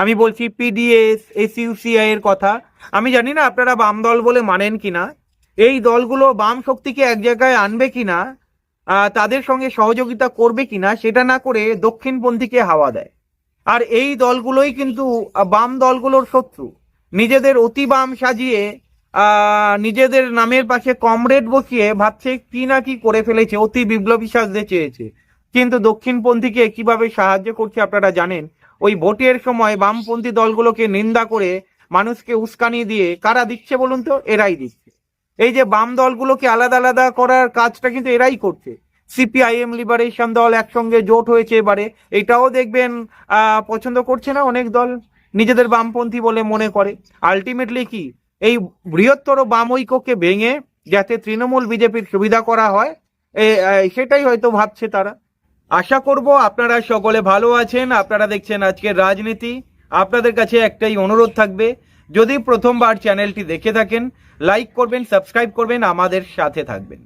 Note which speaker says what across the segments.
Speaker 1: আমি বলছি পিডিএস এসইউসিআই এর কথা। আমি জানি না আপনারা বাম দল বলে মানেন কিনা। এই দলগুলো বাম শক্তিকে এক জায়গায় আনবে কিনা তাদের সঙ্গে সহযোগিতা করবে কিনা, সেটা না করে দক্ষিণপন্থীকে হাওয়া দেয়। আর এই দলগুলোই কিন্তু বাম দলগুলোর শত্রু। নিজেদের অতি বাম সাজিয়ে নিজেদের নামের পাশে কমরেড বসিয়ে ভাবছে কি না কি করে ফেলেছে, অতি বিপ্লবী সাজতে চেয়েছে। কিন্তু দক্ষিণপন্থীকে কীভাবে সাহায্য করছে আপনারা জানেন ওই ভোটের সময় বামপন্থী দলগুলোকে নিন্দা করে মানুষকে উস্কানি দিয়ে কারা দিচ্ছে বলুন তো? এরাই দিচ্ছে। এই যে বাম দলগুলোকে আলাদা আলাদা করার কাজটা কিন্তু এরাই করছে। সিপিআইএম লিবারেশন দল একসঙ্গে জোট হয়েছে এবারে। এটাও দেখবেন পছন্দ করছে না অনেক দল? নিজেদের বামপন্থী বলে মনে করে। আলটিমেটলি কি? এই বৃহত্তর বাম ঐক্যকে ভেঙে যাতে তৃণমূল বিজেপির সুবিধা করা হয় সেটাই হয়তো ভাবছে তারা। আশা করব আপনারা সকলে ভালো আছেন। আপনারা দেখছেন আজকের রাজনীতি। আপনাদের কাছে একটাই অনুরোধ থাকবে, যদি প্রথমবার চ্যানেলটি দেখে থাকেন, লাইক করবেন, সাবস্ক্রাইব করবেন, আমাদের সাথে থাকবেন।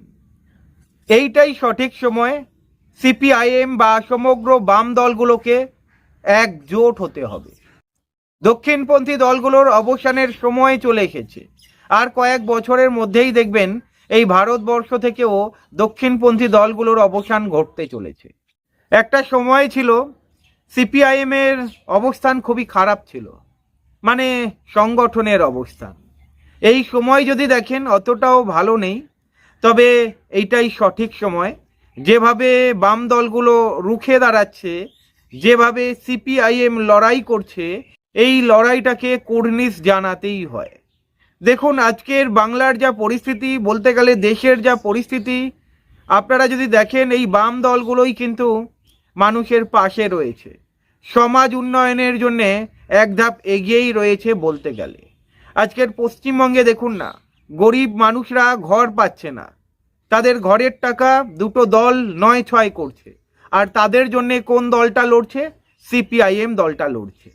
Speaker 1: এইটাই সঠিক সময়। সিপিআইএম বা সমগ্র বাম দলগুলোকে একজোট হতে হবে। দক্ষিণপন্থী দলগুলোর অবসানের সময় চলে এসেছে। আর কয়েক বছরের মধ্যেই দেখবেন, এই ভারতবর্ষ থেকেও দক্ষিণপন্থী দলগুলোর অবসান ঘটতে চলেছে। একটা সময় ছিল সিপিআইএম এর অবস্থান খুবই খারাপ ছিল মানে সংগঠনের অবস্থান। এই সময় যদি দেখেন অতটাও ভালো নেই, তবে এইটাই সঠিক সময়। যেভাবে বাম দলগুলো রুখে দাঁড়াচ্ছে, যেভাবে সিপিআইএম লড়াই করছে, এই লড়াইটাকে কর্নিশ জানাতেই হয়। দেখুন, আজকের বাংলার যা পরিস্থিতি, বলতে গেলে দেশের যা পরিস্থিতি, আপনারা যদি দেখেন এই বাম দলগুলোই কিন্তু মানুষের পাশে রয়েছে। সমাজ উন্নয়নের জন্যে এক ধাপ এগিয়েই রয়েছে বলতে গেলে। আজকের পশ্চিমবঙ্গে দেখুন না, গরিব মানুষরা ঘর পাচ্ছে না। তাদের ঘরের টাকা দুটো দল নয় ছয় করছে। আর তাদের জন্যে কোন দলটা লড়ছে? সিপিআইএম দলটা লড়ছে।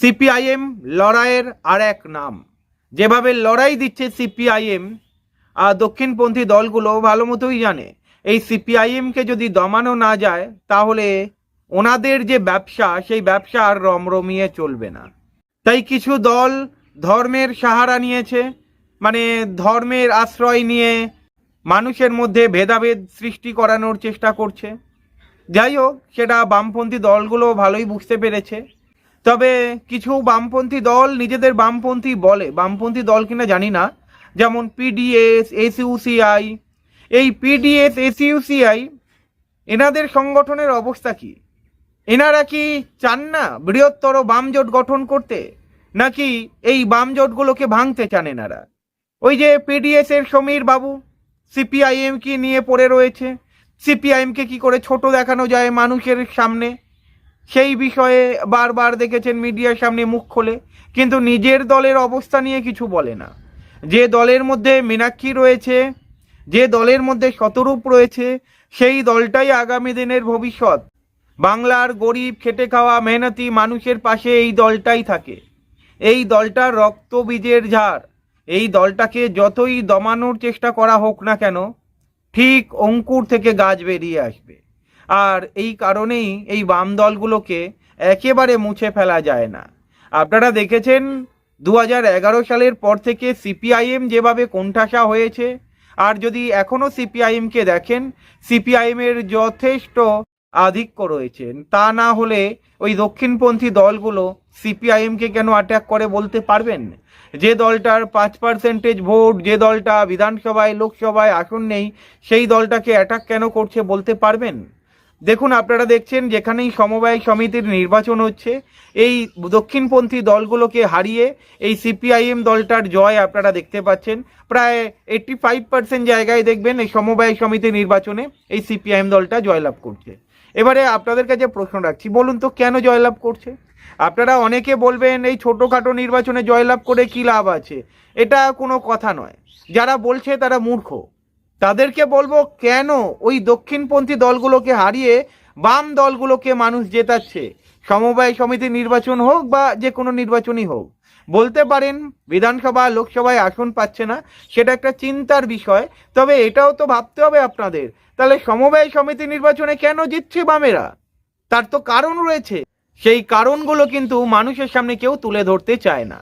Speaker 1: সিপিআইএম লড়াইয়ের আর এক নাম। যেভাবে লড়াই দিচ্ছে সিপিআইএম আর দক্ষিণপন্থী দলগুলো ভালো মতোই জানে। এই সিপিআইএমকে যদি দমানো না যায়, তাহলে ওনাদের যে ব্যবসা, সেই ব্যবসা আর রমরমিয়ে চলবে না। তাই কিছু দল ধর্মের সাহারা নিয়েছে মানে ধর্মের আশ্রয় নিয়ে মানুষের মধ্যে ভেদাভেদ সৃষ্টি করানোর চেষ্টা করছে। যাই হোক, সেটা বামপন্থী দলগুলো ভালোই বুঝতে পেরেছে। তবে কিছু বামপন্থী দল নিজেদের বামপন্থী বলে, বামপন্থী দল কিনা জানি না, যেমন পিডিএস এসইউসিআই এই পিডিএস এসইউসিআই এনাদের সংগঠনের অবস্থা কি? এনারা কি চান না বৃহত্তর বামজোট গঠন করতে? নাকি এই বামজোটগুলোকে ভাঙতে চান এনারা? ওই যে পিডিএস এর সমীর বাবু সিপিআইএম কি নিয়ে পড়ে রয়েছে। সিপিআইএমকে কি করে ছোট দেখানো যায় মানুষের সামনে? সেই বিষয়ে বারবার দেখেছেন মিডিয়ার সামনে মুখ খোলে। কিন্তু নিজের দলের অবস্থা নিয়ে কিছু বলে না। যে দলের মধ্যে মীনাক্ষী রয়েছে যে দলের মধ্যে শতরূপ রয়েছে, সেই দলটাই আগামী দিনের ভবিষ্যৎ। বাংলার গরিব, খেটে খাওয়া, মেহনতি মানুষের পাশে এই দলটাই থাকে। এই দলটার রক্ত বীজের ঝাড়। এই দলটাকে যতই দমানোর চেষ্টা করা হোক না কেন, ঠিক অঙ্কুর থেকে গাছ বেরিয়ে আসবে। আর এই কারণেই এই বাম দলগুলোকে একেবারে মুছে ফেলা যায় না। আপনারা দেখেছেন দু সালের পর থেকে সিপিআইএম যেভাবে কোণঠাসা হয়েছে আর যদি এখনও সিপিআইএমকে দেখেন, সিপিআইএমের যথেষ্ট আধিক্য রয়েছেন। তা না হলে ওই দক্ষিণপন্থী দলগুলো সিপিআইএমকে কেন অ্যাটাক করে বলতে পারবেন? যে দলটার পাঁচ পার্সেন্টেজ ভোট, যে দলটা বিধানসভায়, লোকসভায় আসন নেই, সেই দলটাকে অ্যাটাক কেন করছে বলতে পারবেন? দেখুন, আপনারা দেখছেন যেখানেই সমবায় সমিতির নির্বাচন হচ্ছে, এই দক্ষিণপন্থী দলগুলোকে হারিয়ে এই সিপিআইএম দলটার জয় আপনারা দেখতে পাচ্ছেন। প্রায় এইট্টি ফাইভ পার্সেন্ট জায়গায় দেখবেন এই সমবায় সমিতি নির্বাচনে এই সিপিআইএম দলটা জয়লাভ করছে। এবারে আপনাদের কাছে প্রশ্ন রাখছি, বলুন তো কেন জয়লাভ করছে? আপনারা অনেকে বলবেন এই ছোটোখাটো নির্বাচনে জয়লাভ করে কী লাভ আছে? এটা কোনো কথা নয়। যারা বলছে তারা মূর্খ। তাদেরকে বলব, কেন ওই দক্ষিণপন্থী দলগুলোকে হারিয়ে বাম দলগুলোকে মানুষ জেতাচ্ছে? সমবায় সমিতি নির্বাচন হোক বা যে কোনো নির্বাচনই হোক। বলতে পারেন, বিধানসভা, লোকসভায় আসন পাচ্ছে না, সেটা একটা চিন্তার বিষয়। তবে এটাও তো ভাবতে হবে আপনাদের। তাহলে সমবায় সমিতি নির্বাচনে কেন জিতছে বামেরা? তার তো কারণ রয়েছে। সেই কারণগুলো কিন্তু মানুষের সামনে কেউ তুলে ধরতে চায় না।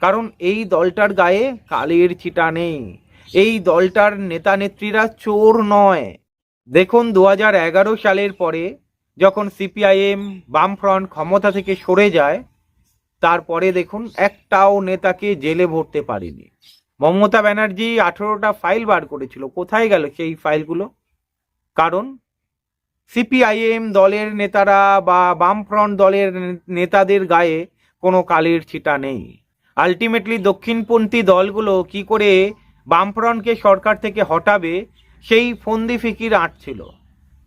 Speaker 1: কারণ এই দলটার গায়ে কালির ছিটা নেই। এই দলটার নেতা নেত্রীরা চোর নয়। দেখুন দু সালের পরে যখন সিপিআইএম বামফ্রন্ট ক্ষমতা থেকে সরে যায়, তারপরে দেখুন একটাও নেতাকে জেলে ভরতে পারেনি। মমতা ব্যানার্জি আঠেরোটা ফাইল বার করেছিল। কোথায় গেল সেই ফাইলগুলো? কারণ সিপিআইএম দলের নেতারা বা বামফ্রন্ট দলের নেতাদের গায়ে কোনো কালির ছিটা নেই। আলটিমেটলি দক্ষিণপন্থী দলগুলো কি করে বামফ্রন্টকে সরকার থেকে হটাবে, সেই ফন্দি ফিকির আঁটছিল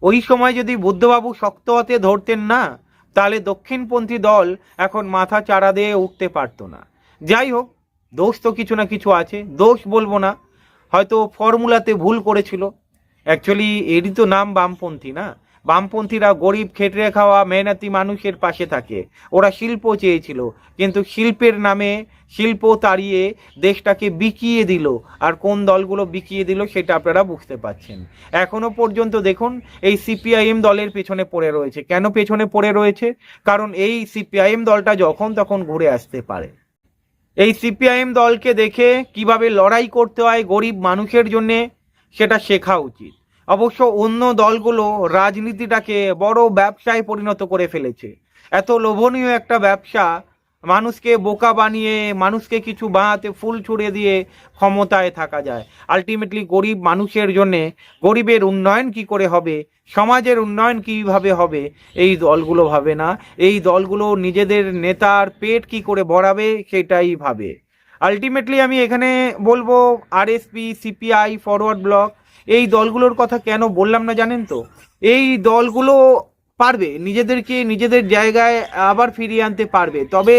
Speaker 1: ওই সময় যদি বুদ্ধবাবু শক্ত হাতে ধরতেন না, তাহলে দক্ষিণপন্থী দল এখন মাথা চারা দিয়ে উঠতে পারতো না। যাই হোক, দোষ তো কিছু না কিছু আছে, দোষ বলব না। হয়তো ফর্মুলাতে ভুল করেছিল। অ্যাকচুয়ালি এরই তো নাম বামপন্থী না। বামপন্থীরা গরিব খেটে খাওয়া মেহনতি মানুষের পাশে থাকে। ওরা শিল্প চেয়েছিল, কিন্তু শিল্পের নামে শিল্প তাড়িয়ে দেশটাকে বিকিয়ে দিল। আর কোন দলগুলো বিকিয়ে দিল সেটা আপনারা বুঝতে পাচ্ছেন এখনও পর্যন্ত দেখুন, এই সিপিআইএম দলের পেছনে পড়ে রয়েছে। কেন পেছনে পড়ে রয়েছে? কারণ এই সিপিআইএম দলটা যখন তখন ঘুরে আসতে পারে। এই সিপিআইএম দলকে দেখে কীভাবে লড়াই করতে হয় গরিব মানুষের জন্যে, সেটা শেখা উচিত। অবশ্য অন্য দলগুলো রাজনীতিটাকে বড় ব্যবসায় পরিণত করে ফেলেছে। এত লোভনীয় একটা ব্যবসা, মানুষকে বোকা বানিয়ে, মানুষকে কিছু বাঁহাতে ফুল ছুড়ে দিয়ে ক্ষমতায় থাকা যায়। আলটিমেটলি গরিব মানুষের জন্যে গরিবের উন্নয়ন কি করে হবে, সমাজের উন্নয়ন কীভাবে হবে, এই দলগুলো ভাবে না। এই দলগুলো নিজেদের নেতার পেট কি করে ভরাবে সেটাই ভাবে। আলটিমেটলি আমি এখানে বলব আরএসপি সিপিআই ফরওয়ার্ড ব্লক এই দলগুলোর কথা কেন বললাম না জানেন তো? এই দলগুলো পারবে, নিজেদেরকে নিজেদের জায়গায় আবার ফিরিয়ে আনতে পারবে। তবে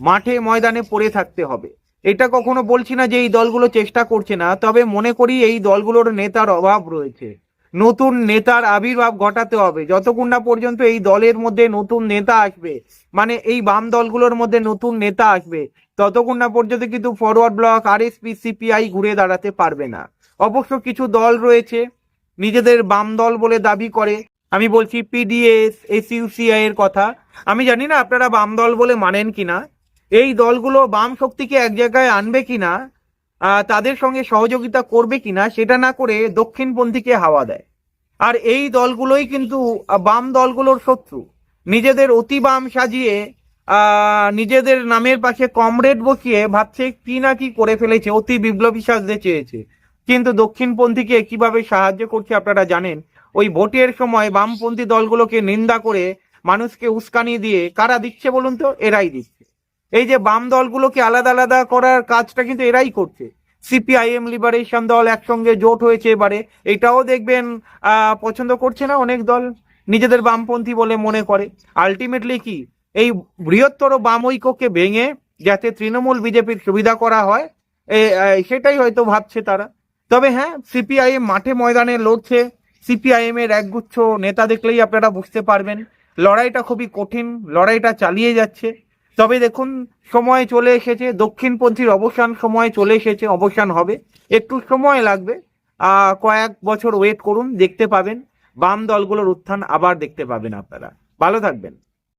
Speaker 1: মাঠে ময়দানে পড়ে থাকতে হবে। এটা কখনো বলছি না যে এই দলগুলো চেষ্টা করছে না, তবে মনে করি এই দলগুলোর নেতার অভাব রয়েছে। নতুন নেতার আবির্ভাব ঘটাতে হবে। যতক্ষণ না পর্যন্ত এই দলের মধ্যে নতুন নেতা আসবে মানে এই বাম দলগুলোর মধ্যে নতুন নেতা আসবে ততক্ষণ না পর্যন্ত কিন্তু ফরওয়ার্ড ব্লক আরএসপি সিপিআই ঘুরে দাঁড়াতে পারবে না। অবশ্য কিছু দল রয়েছে, নিজেদের বাম দল বলে দাবি করে। আমি বলছি পিডিএস এসইউসিআই এর কথা। আমি জানি না আপনারা বাম দল বলে মানেন কিনা। এই দলগুলো বাম শক্তিকে এক জায়গায় আনবে কিনা তাদের সঙ্গে সহযোগিতা করবে কিনা, সেটা না করে দক্ষিণপন্থীকে হাওয়া দেয়। আর এই দলগুলোই কিন্তু বাম দলগুলোর শত্রু। নিজেদের অতি বাম সাজিয়ে নিজেদের নামের পাশে কমরেড বসিয়ে ভাবছে কি না কি করে ফেলেছে, অতি বিপ্লবী সাজতে চেয়েছে। কিন্তু দক্ষিণপন্থীকে কীভাবে সাহায্য করছে আপনারা জানেন? ওই ভোটের সময় বামপন্থী দলগুলোকে নিন্দা করে মানুষকে উস্কানি দিয়ে কারা দিচ্ছে বলুন তো? এরাই দিচ্ছে। এই যে বাম দলগুলোকে আলাদা আলাদা করার কাজটা কিন্তু এরাই করছে। সিপিআইএম লিবারেশন দল একসঙ্গে জোট হয়েছে এবারে। এটাও দেখবেন পছন্দ করছে না অনেক দল? নিজেদের বামপন্থী বলে মনে করে। আলটিমেটলি কি? এই বৃহত্তর বাম ঐক্যকে ভেঙে যাতে তৃণমূল বিজেপির সুবিধা করা হয় সেটাই হয়তো ভাবছে তারা। তবে হ্যাঁ সিপিআইএম মাঠে ময়দানে লড়ছে। সিপিআইএম এর একগুচ্ছ নেতা দেখলেই আপনারা বুঝতে পারবেন, লড়াইটা খুবই কঠিন, লড়াইটা চালিয়ে যাচ্ছে। তবে দেখুন, সময় চলে এসেছে, দক্ষিণপন্থীর অবসান সময় চলে এসেছে, অবসান হবে। একটু সময় লাগবে। কয়েক বছর ওয়েট করুন, দেখতে পাবেন। বাম দলগুলোর উত্থান আবার দেখতে পাবেন আপনারা। ভালো থাকবেন।